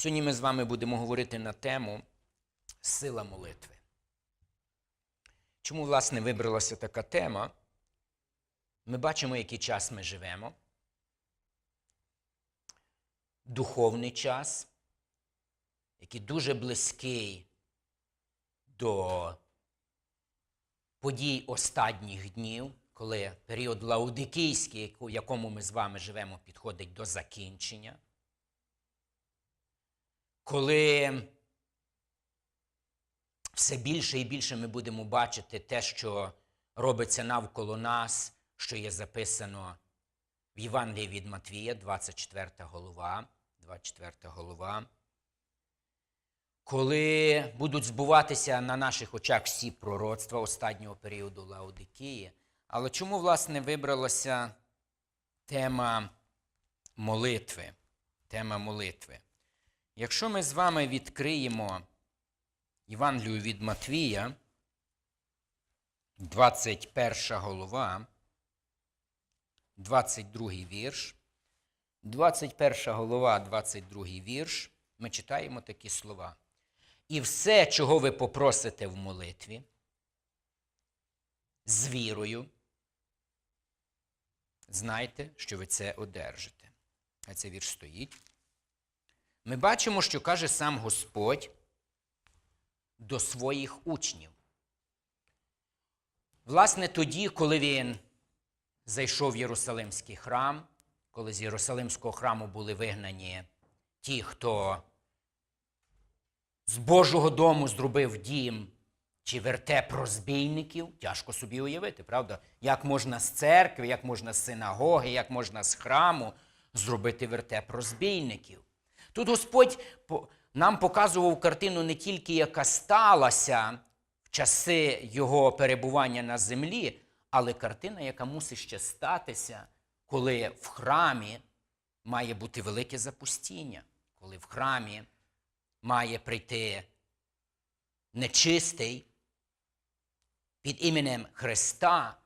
Сьогодні ми з вами будемо говорити на тему сила молитви. Чому, власне, вибралася така тема? Ми бачимо, який час ми живемо. Духовний час, який дуже близький до подій останніх днів, коли період лаудикійський, в якому ми з вами живемо, підходить до закінчення. Коли все більше і більше ми будемо бачити те, що робиться навколо нас, що є записано в Євангелії від Матвія, 24 голова, 24 голова. Коли будуть збуватися на наших очах всі пророцтва останнього періоду Лаодикії. Але чому, власне, вибралася тема молитви? Тема молитви. Якщо ми з вами відкриємо Євангелію від Матвія, 21 голова, 22 вірш, 21 голова, 22 вірш, ми читаємо такі слова. І все, чого ви попросите в молитві, з вірою, знайте, що ви це одержите. А цей вірш стоїть. Ми бачимо, що каже сам Господь до своїх учнів. Власне, тоді, коли він зайшов в Єрусалимський храм, коли з Єрусалимського храму були вигнані ті, хто з Божого дому зробив дім чи вертеп розбійників, тяжко собі уявити, правда? Як можна з церкви, як можна з синагоги, як можна з храму зробити вертеп розбійників. Тут Господь нам показував картину не тільки, яка сталася в часи його перебування на землі, але картина, яка мусить ще статися, коли в храмі має бути велике запустіння, коли в храмі має прийти нечистий під іменем Христа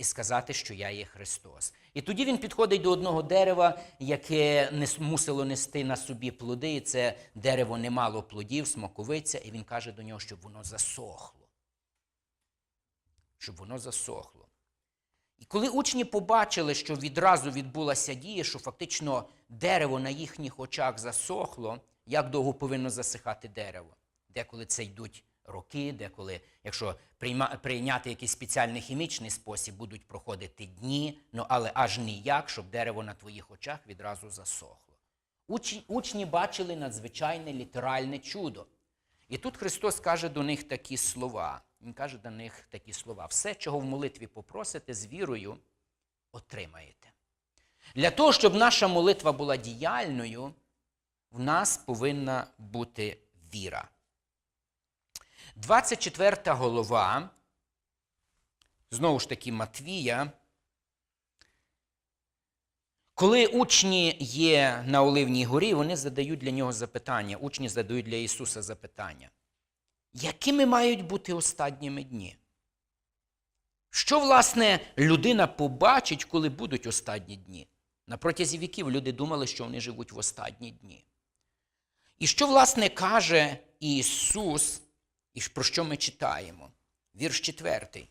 і сказати, що я є Христос. І тоді він підходить до одного дерева, яке не мусило нести на собі плоди, і це дерево не мало плодів, смоковиця, і він каже до нього, щоб воно засохло. Щоб воно засохло. І коли учні побачили, що відразу відбулася дія, що фактично дерево на їхніх очах засохло, як довго повинно засихати дерево? Деколи це йдуть роки, деколи, якщо прийняти якийсь спеціальний хімічний спосіб, будуть проходити дні, ну але аж ніяк, щоб дерево на твоїх очах відразу засохло. Учні, учні бачили надзвичайне літеральне чудо. І тут Христос каже до них такі слова. Він каже до них такі слова: все, чого в молитві попросите, з вірою отримаєте. Для того, щоб наша молитва була діяльною, в нас повинна бути віра. 24 голова, знову ж таки, Матвія. Коли учні є на Оливній горі, вони задають для нього запитання. Учні задають для Ісуса запитання. Якими мають бути останніми дні? Що, власне, людина побачить, коли будуть останні дні? На протязі віків люди думали, що вони живуть в останні дні. І що, власне, каже Ісус, і про що ми читаємо? Вірш четвертий.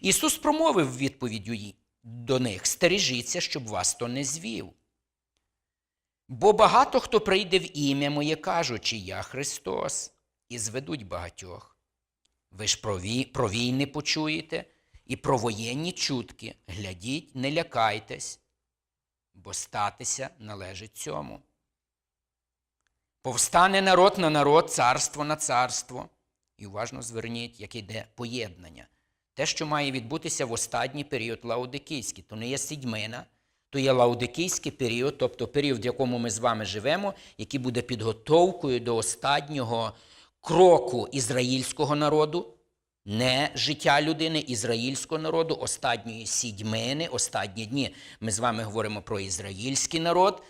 Ісус промовив відповіддю до них: стережіться, щоб вас то не звів. Бо багато хто прийде в ім'я моє, кажучи, я Христос, і зведуть багатьох. Ви ж про війни почуєте і про воєнні чутки. Глядіть, не лякайтесь, бо статися належить цьому. Повстане народ на народ, царство на царство. І уважно зверніть, яке йде поєднання. Те, що має відбутися в останній період лаудикійський, то не є сідьмина, то є лаудикійський період, тобто період, в якому ми з вами живемо, який буде підготовкою до останнього кроку ізраїльського народу, не життя людини, ізраїльського народу, останньої сідьмини, останні дні. Ми з вами говоримо про ізраїльський народ.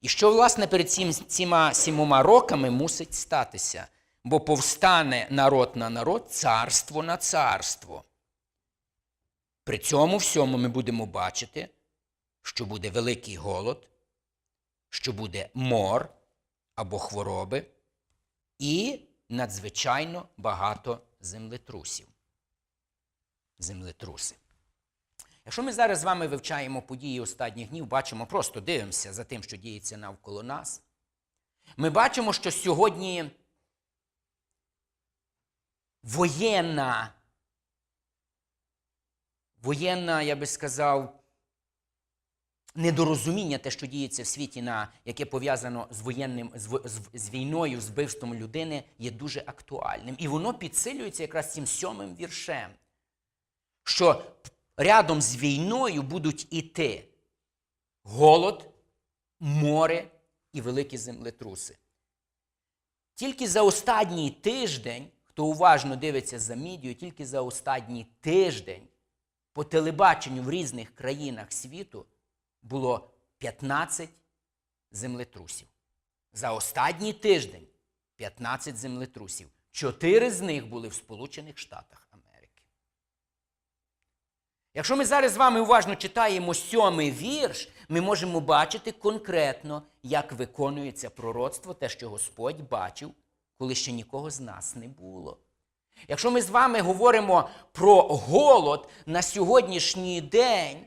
І що, власне, перед цим, цими сімома роками мусить статися? Бо повстане народ на народ, царство на царство. При цьому всьому ми будемо бачити, що буде великий голод, що буде мор, або хвороби і надзвичайно багато землетрусів. Землетруси. Якщо ми зараз з вами вивчаємо події останніх днів, бачимо, просто дивимося за тим, що діється навколо нас, ми бачимо, що сьогодні воєнна, воєнна, я би сказав, недорозуміння, те, що діється в світі, на, яке пов'язано з воєнним, з, з, з війною, з вбивством людини, є дуже актуальним. І воно підсилюється якраз цим сьомим віршем, що рядом з війною будуть іти голод, море і великі землетруси. Тільки за останній тиждень, хто уважно дивиться за мідію, тільки за останній тиждень по телебаченню в різних країнах світу було 15 землетрусів. За останній тиждень 15 землетрусів. Чотири з них були в Сполучених Штатах Америки. Якщо ми зараз з вами уважно читаємо сьомий вірш, ми можемо бачити конкретно, як виконується пророцтво, те, що Господь бачив, коли ще нікого з нас не було. Якщо ми з вами говоримо про голод на сьогоднішній день,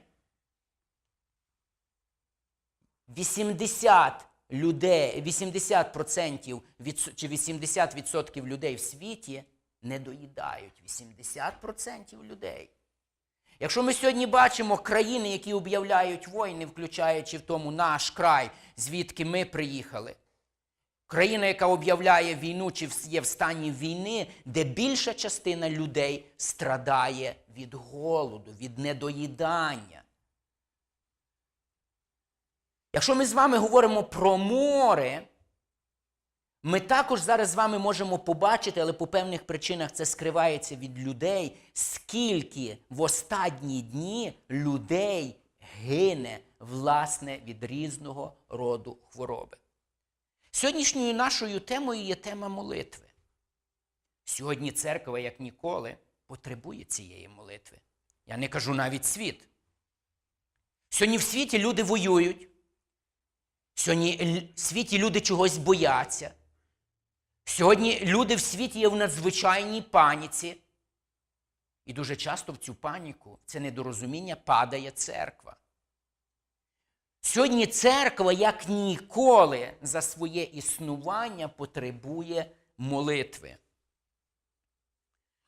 80 людей, 80% від, чи 80% людей в світі не доїдають. 80% людей. Якщо ми сьогодні бачимо країни, які об'являють війни, включаючи в тому наш край, звідки ми приїхали, країна, яка об'являє війну чи є в стані війни, де більша частина людей страдає від голоду, від недоїдання. Якщо ми з вами говоримо про море, ми також зараз з вами можемо побачити, але по певних причинах це скривається від людей, скільки в останні дні людей гине власне від різного роду хвороби. Сьогоднішньою нашою темою є тема молитви. Сьогодні церква, як ніколи, потребує цієї молитви. Я не кажу навіть світ. Сьогодні в світі люди воюють. Сьогодні в світі люди чогось бояться. Сьогодні люди в світі є в надзвичайній паніці. І дуже часто в цю паніку, це недорозуміння падає церква. Сьогодні церква, як ніколи, за своє існування потребує молитви.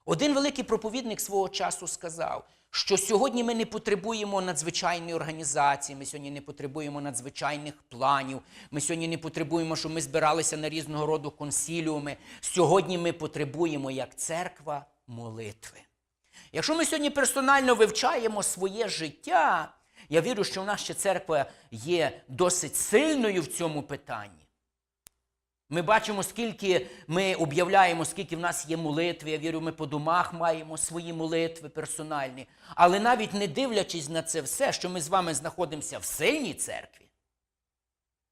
Один великий проповідник свого часу сказав, що сьогодні ми не потребуємо надзвичайної організації, ми сьогодні не потребуємо надзвичайних планів, ми сьогодні не потребуємо, щоб ми збиралися на різного роду консіліуми. Сьогодні ми потребуємо як церква молитви. Якщо ми сьогодні персонально вивчаємо своє життя, я вірю, що в нас ще церква є досить сильною в цьому питанні. Ми бачимо, скільки ми об'являємо, скільки в нас є молитви. Я вірю, ми по домах маємо свої молитви персональні. Але навіть не дивлячись на це все, що ми з вами знаходимося в сильній церкві,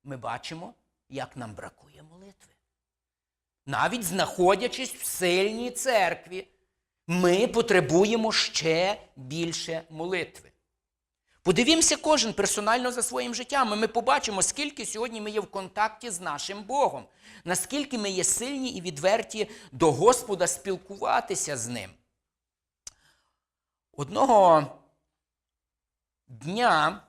ми бачимо, як нам бракує молитви. Навіть знаходячись в сильній церкві, ми потребуємо ще більше молитви. Подивімося кожен персонально за своїм життям, і ми побачимо, скільки сьогодні ми є в контакті з нашим Богом, наскільки ми є сильні і відверті до Господа спілкуватися з Ним. Одного дня,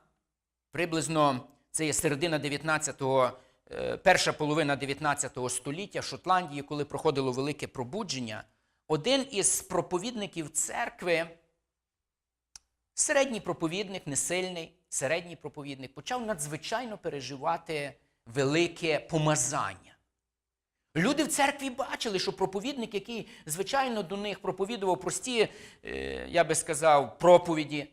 приблизно це є середина 19-го, е, перша половина 19 століття в Шотландії, коли проходило велике пробудження, один із проповідників церкви. Середній проповідник, не сильний, середній проповідник почав надзвичайно переживати велике помазання. Люди в церкві бачили, що проповідник, який, звичайно, до них проповідував прості, е, я би сказав, проповіді,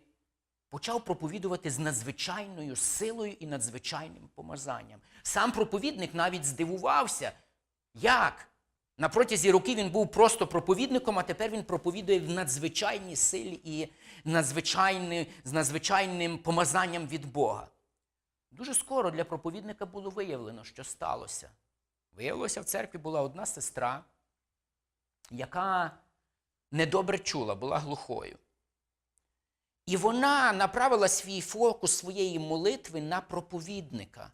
почав проповідувати з надзвичайною силою і надзвичайним помазанням. Сам проповідник навіть здивувався, як на протязі років він був просто проповідником, а тепер він проповідує в надзвичайній силі і надзвичайні, з надзвичайним помазанням від Бога. Дуже скоро для проповідника було виявлено, що сталося. Виявилося, в церкві була одна сестра, яка недобре чула, була глухою. І вона направила свій фокус своєї молитви на проповідника,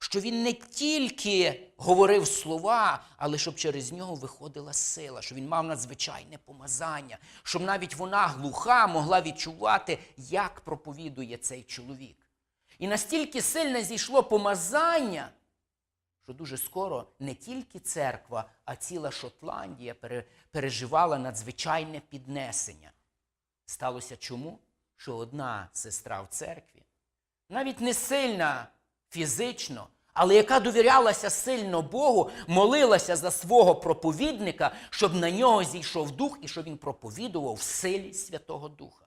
що він не тільки говорив слова, але щоб через нього виходила сила, що він мав надзвичайне помазання, щоб навіть вона глуха могла відчувати, як проповідує цей чоловік. І настільки сильне зійшло помазання, що дуже скоро не тільки церква, а ціла Шотландія переживала надзвичайне піднесення. Сталося чому? Що одна сестра в церкві, навіть не сильна фізично, але яка довірялася сильно Богу, молилася за свого проповідника, щоб на нього зійшов дух і щоб він проповідував в силі Святого Духа.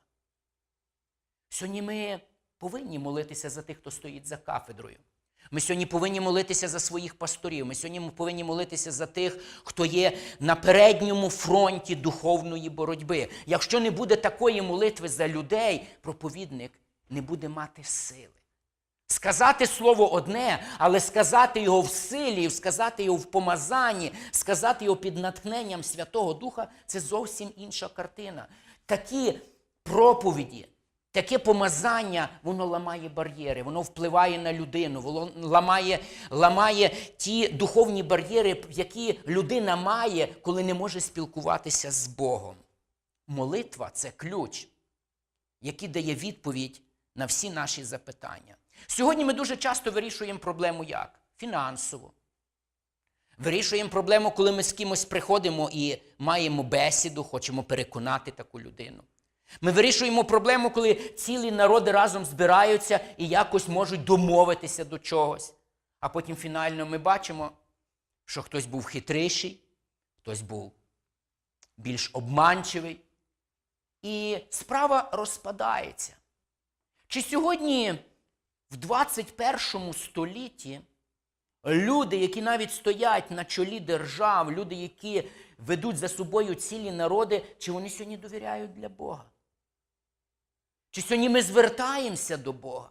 Сьогодні ми повинні молитися за тих, хто стоїть за кафедрою. Ми сьогодні повинні молитися за своїх пасторів. Ми сьогодні повинні молитися за тих, хто є на передньому фронті духовної боротьби. Якщо не буде такої молитви за людей, проповідник не буде мати сили. Сказати слово одне, але сказати його в силі, сказати його в помазанні, сказати його під натхненням Святого Духа це зовсім інша картина. Такі проповіді, таке помазання, воно ламає бар'єри, воно впливає на людину, воно ламає, ламає ті духовні бар'єри, які людина має, коли не може спілкуватися з Богом. Молитва це ключ, який дає відповідь на всі наші запитання. Сьогодні ми дуже часто вирішуємо проблему як? Фінансово. Вирішуємо проблему, коли ми з кимось приходимо і маємо бесіду, хочемо переконати таку людину. Ми вирішуємо проблему, коли цілі народи разом збираються і якось можуть домовитися до чогось. А потім фінально ми бачимо, що хтось був хитріший, хтось був більш обманчивий. І справа розпадається. Чи сьогодні в 21 столітті люди, які навіть стоять на чолі держав, люди, які ведуть за собою цілі народи, чи вони сьогодні довіряють для Бога? Чи сьогодні ми звертаємося до Бога?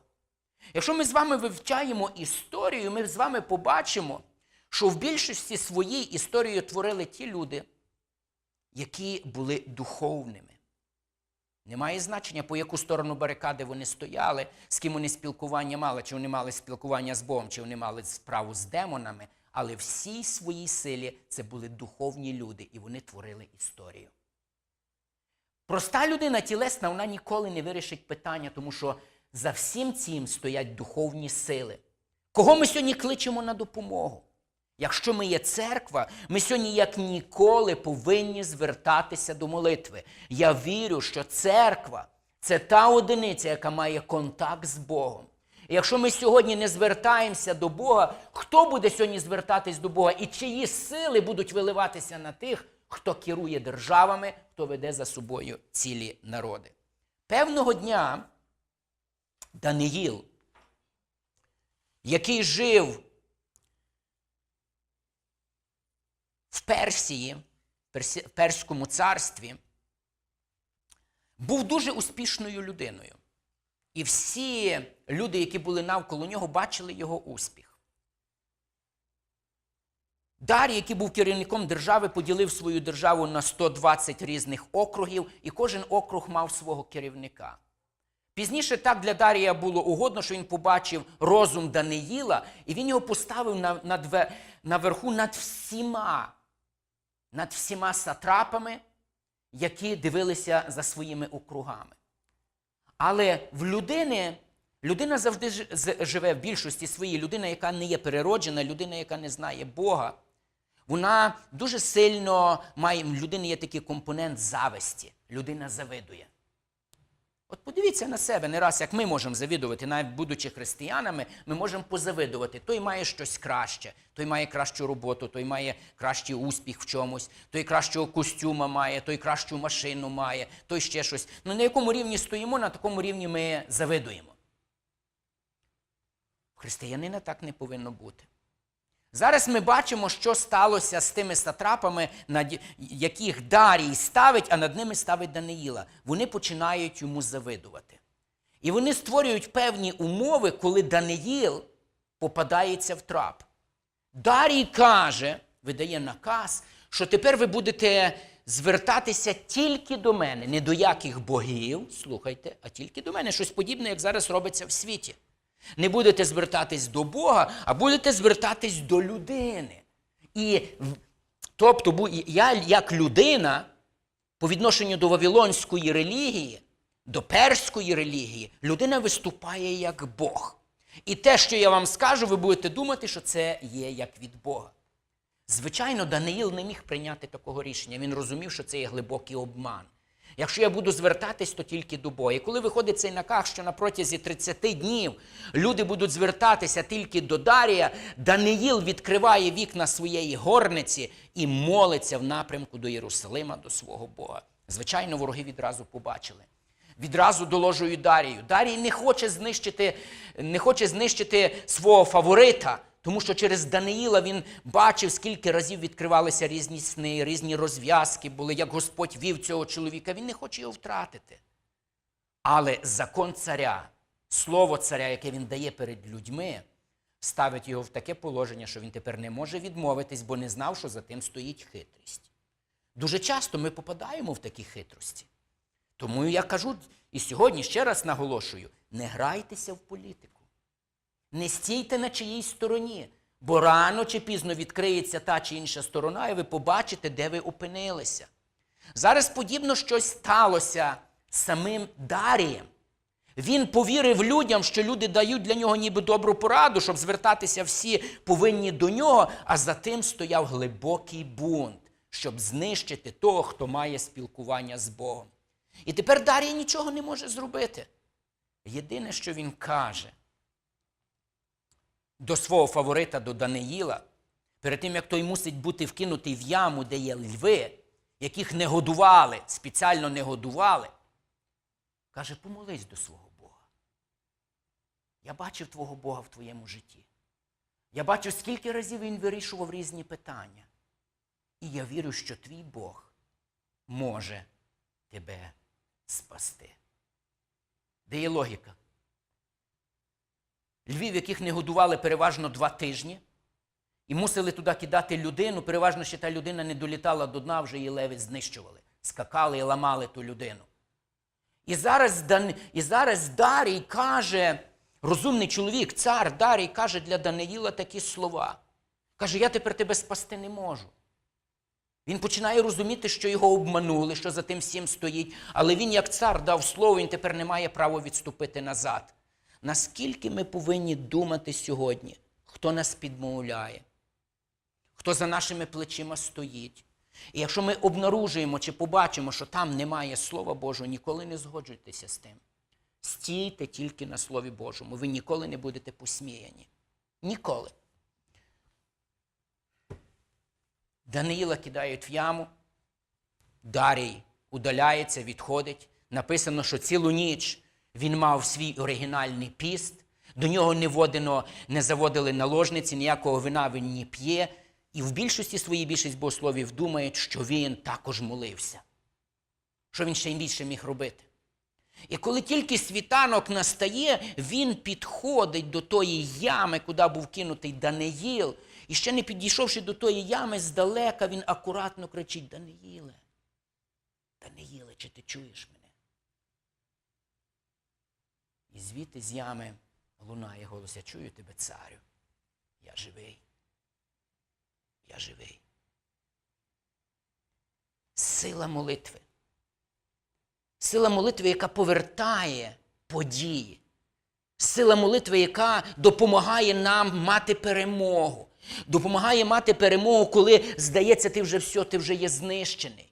Якщо ми з вами вивчаємо історію, ми з вами побачимо, що в більшості своїй історію творили ті люди, які були духовними. Немає значення, по яку сторону барикади вони стояли, з ким вони спілкування мали, чи вони мали спілкування з Богом, чи вони мали справу з демонами, але всій своїй силі це були духовні люди, і вони творили історію. Проста людина тілесна, вона ніколи не вирішить питання, тому що за всім цим стоять духовні сили. Кого ми сьогодні кличемо на допомогу? Якщо ми є церква, ми сьогодні як ніколи повинні звертатися до молитви. Я вірю, що церква це та одиниця, яка має контакт з Богом. І якщо ми сьогодні не звертаємося до Бога, хто буде сьогодні звертатись до Бога і чиї сили будуть виливатися на тих, хто керує державами, хто веде за собою цілі народи? Певного дня Даниїл, який жив Персії, в Перському царстві, був дуже успішною людиною. І всі люди, які були навколо нього, бачили його успіх. Дарій, який був керівником держави, поділив свою державу на 120 різних округів, і кожен округ мав свого керівника. Пізніше так для Дарія було угодно, що він побачив розум Даниїла, і він його поставив на, ве- наверху над всіма, над всіма сатрапами, які дивилися за своїми округами. Але в людини, людина завжди живе в більшості своїй, людина, яка не є перероджена, людина, яка не знає Бога. Вона дуже сильно має, в людини є такий компонент зависті. Людина завидує. От подивіться на себе не раз, як ми можемо завідувати, навіть будучи християнами, ми можемо позавидувати. Той має щось краще, той має кращу роботу, той має кращий успіх в чомусь, той кращого костюма має, той кращу машину має, той ще щось. Ну на якому рівні стоїмо, на такому рівні ми завидуємо. Християнина так не повинно бути. Зараз ми бачимо, що сталося з тими сатрапами, над яких Дарій ставить, а над ними ставить Даниїла. Вони починають йому завидувати. І вони створюють певні умови, коли Даниїл попадається в трап. Дарій каже, видає наказ, що тепер ви будете звертатися тільки до мене, не до яких богів, слухайте, а тільки до мене. Щось подібне, як зараз робиться в світі. Не будете звертатись до Бога, а будете звертатись до людини. І тобто, я як людина по відношенню до Вавилонської релігії, до перської релігії, людина виступає як Бог. І те, що я вам скажу, ви будете думати, що це є як від Бога. Звичайно, Даниїл не міг прийняти такого рішення. Він розумів, що це є глибокий обман. Якщо я буду звертатись, то тільки до Бога. І коли виходить цей наказ, що на протязі 30 днів люди будуть звертатися тільки до Дарія, Даниїл відкриває вікна своєї горниці і молиться в напрямку до Єрусалима, до свого Бога. Звичайно, вороги відразу побачили. Відразу доложую Дарію. Дарій не хоче знищити, не хоче знищити свого фаворита, тому що через Даниїла він бачив, скільки разів відкривалися різні сни, різні розв'язки були, як Господь вів цього чоловіка. Він не хоче його втратити. Але закон царя, слово царя, яке він дає перед людьми, ставить його в таке положення, що він тепер не може відмовитись, бо не знав, що за тим стоїть хитрість. Дуже часто ми попадаємо в такі хитрості. Тому я кажу і сьогодні ще раз наголошую: не грайтеся в політику. Не стійте на чиїй стороні, бо рано чи пізно відкриється та чи інша сторона, і ви побачите, де ви опинилися. Зараз подібно щось сталося самим Дарієм. Він повірив людям, що люди дають для нього ніби добру пораду, щоб звертатися всі повинні до нього, а за тим стояв глибокий бунт, щоб знищити того, хто має спілкування з Богом. І тепер Дарій нічого не може зробити. Єдине, що він каже до свого фаворита, до Даниїла, перед тим, як той мусить бути вкинутий в яму, де є льви, яких не годували, спеціально не годували, каже, помолись до свого Бога. Я бачив твого Бога в твоєму житті. Я бачив, скільки разів він вирішував різні питання. І я вірю, що твій Бог може тебе спасти. Де є логіка? Львів, яких не годували переважно два тижні, і мусили туди кидати людину, переважно ще та людина не долітала до дна, вже її леви знищували, скакали і ламали ту людину. І зараз, і зараз Дарій каже, розумний чоловік, цар Дарій каже для Даниїла такі слова. Каже, я тепер тебе спасти не можу. Він починає розуміти, що його обманули, що за тим всім стоїть. Але він, як цар, дав слово, він тепер не має права відступити назад. Наскільки ми повинні думати сьогодні, хто нас підмовляє, хто за нашими плечима стоїть. І якщо ми обнаружуємо чи побачимо, що там немає Слова Божого, ніколи не згоджуйтеся з тим. Стійте тільки на Слові Божому. Ви ніколи не будете посміяні. Ніколи. Даниїла кидають в яму, Дарій удаляється, відходить. Написано, що цілу ніч він мав свій оригінальний піст, до нього не водено, не заводили наложниці, ніякого вина він не п'є. І в більшості своїй більшість богословів думають, що він також молився. Що він ще й більше міг робити. І коли тільки світанок настає, він підходить до тої ями, куди був кинутий Даниїл. І ще не підійшовши до тої ями, здалека він акуратно кричить: Даниїле, Даниїле, чи ти чуєш мене? І звідти з ями лунає голос: Я чую тебе, царю. Я живий. Я живий. Сила молитви. Сила молитви, яка повертає події. Сила молитви, яка допомагає нам мати перемогу. Допомагає мати перемогу, коли здається, ти вже все, ти вже є знищений.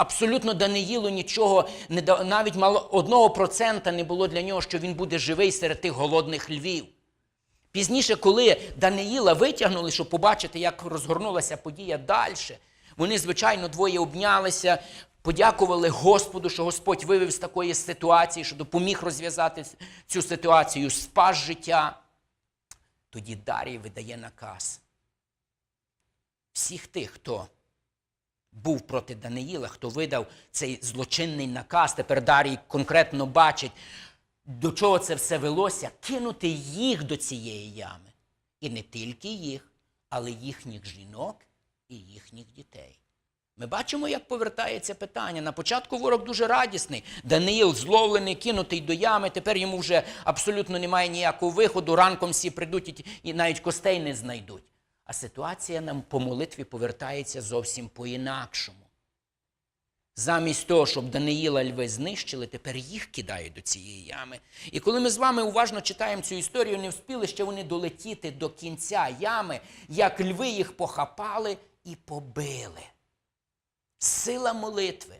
Абсолютно Даниїлу нічого, не да- навіть мало одного процента не було для нього, що він буде живий серед тих голодних львів. Пізніше, коли Даниїла витягнули, щоб побачити, як розгорнулася подія далі, вони, звичайно, двоє обнялися, подякували Господу, що Господь вивів з такої ситуації, що допоміг розв'язати цю ситуацію, спас життя. Тоді Дарій видає наказ. Всіх тих, хто був проти Даниїла, хто видав цей злочинний наказ, тепер Дарій конкретно бачить, до чого це все велося, кинути їх до цієї ями. І не тільки їх, але їхніх жінок і їхніх дітей. Ми бачимо, як повертається питання. На початку ворог дуже радісний. Даниїл зловлений, кинутий до ями. Тепер йому вже абсолютно немає ніякого виходу. Ранком всі прийдуть і навіть костей не знайдуть. А ситуація нам по молитві повертається зовсім по-інакшому. Замість того, щоб Даниїла льви знищили, тепер їх кидають до цієї ями. І коли ми з вами уважно читаємо цю історію, не встигли ще вони долетіти до кінця ями, як льви їх похапали і побили. Сила молитви.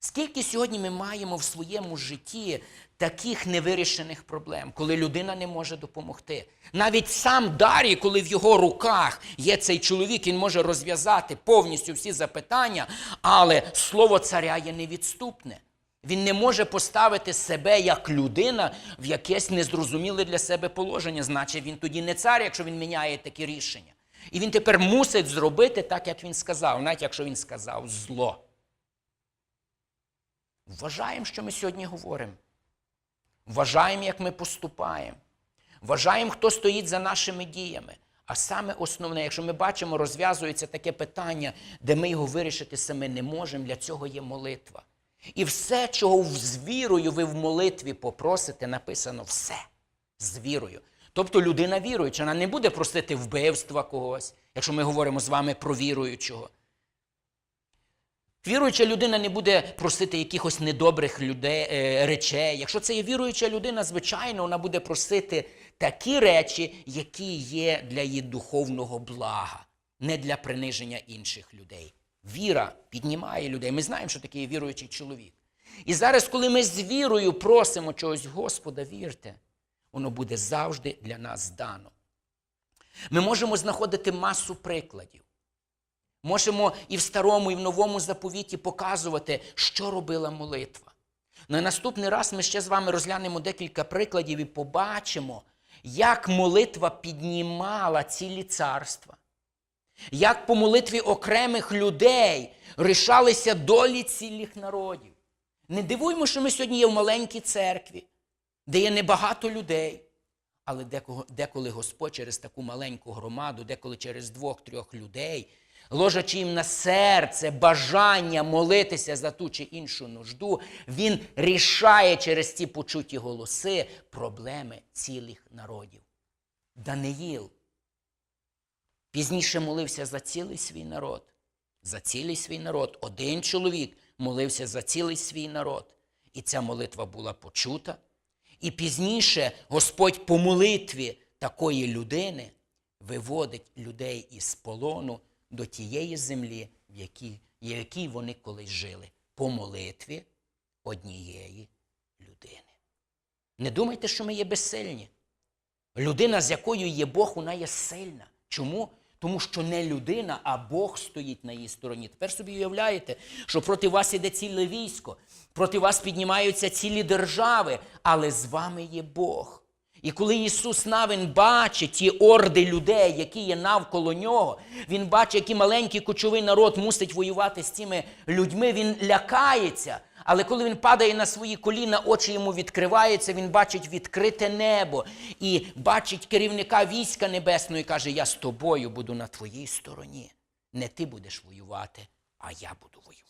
Скільки сьогодні ми маємо в своєму житті таких невирішених проблем, коли людина не може допомогти? Навіть сам Дарій, коли в його руках є цей чоловік, він може розв'язати повністю всі запитання, але слово царя є невідступне. Він не може поставити себе як людина в якесь незрозуміле для себе положення. Значить, він тоді не цар, якщо він міняє такі рішення. І він тепер мусить зробити так, як він сказав, навіть якщо він сказав зло. Вважаємо, що ми сьогодні говоримо. Вважаємо, як ми поступаємо. Вважаємо, хто стоїть за нашими діями. А саме основне, якщо ми бачимо, розв'язується таке питання, де ми його вирішити саме не можемо, для цього є молитва. І все, чого з вірою ви в молитві попросите, написано все з вірою. Тобто людина віруюча, вона не буде просити вбивства когось, якщо ми говоримо з вами про віруючого. Віруюча людина не буде просити якихось недобрих людей, е, речей. Якщо це є віруюча людина, звичайно, вона буде просити такі речі, які є для її духовного блага, не для приниження інших людей. Віра піднімає людей. Ми знаємо, що таке є віруючий чоловік. І зараз, коли ми з вірою просимо чогось Господа, вірте, воно буде завжди для нас дано. Ми можемо знаходити масу прикладів. Можемо і в старому, і в новому заповіті показувати, що робила молитва. На наступний раз ми ще з вами розглянемо декілька прикладів і побачимо, як молитва піднімала цілі царства, як по молитві окремих людей рішалися долі цілих народів. Не дивуймо, що ми сьогодні є в маленькій церкві, де є небагато людей. Але деколи Господь через таку маленьку громаду, деколи через двох-трьох людей, ложачи їм на серце бажання молитися за ту чи іншу нужду, він рішає через ці почуті голоси проблеми цілих народів. Даниїл пізніше молився за цілий свій народ. За цілий свій народ. Один чоловік молився за цілий свій народ. І ця молитва була почута. І пізніше Господь по молитві такої людини виводить людей із полону до тієї землі, в якій, в якій вони колись жили, по молитві однієї людини. Не думайте, що ми є безсильні. Людина, з якою є Бог, вона є сильна. Чому? Тому що не людина, а Бог стоїть на її стороні. Тепер собі уявляєте, що проти вас іде ціле військо, проти вас піднімаються цілі держави, але з вами є Бог. І коли Ісус Навин бачить ті орди людей, які є навколо нього, Він бачить, який маленький кочовий народ мусить воювати з цими людьми, він лякається. Але коли він падає на свої коліна, очі йому відкриваються, він бачить відкрите небо і бачить керівника війська небесного і каже: Я з тобою буду на твоїй стороні. Не ти будеш воювати, а я буду воювати.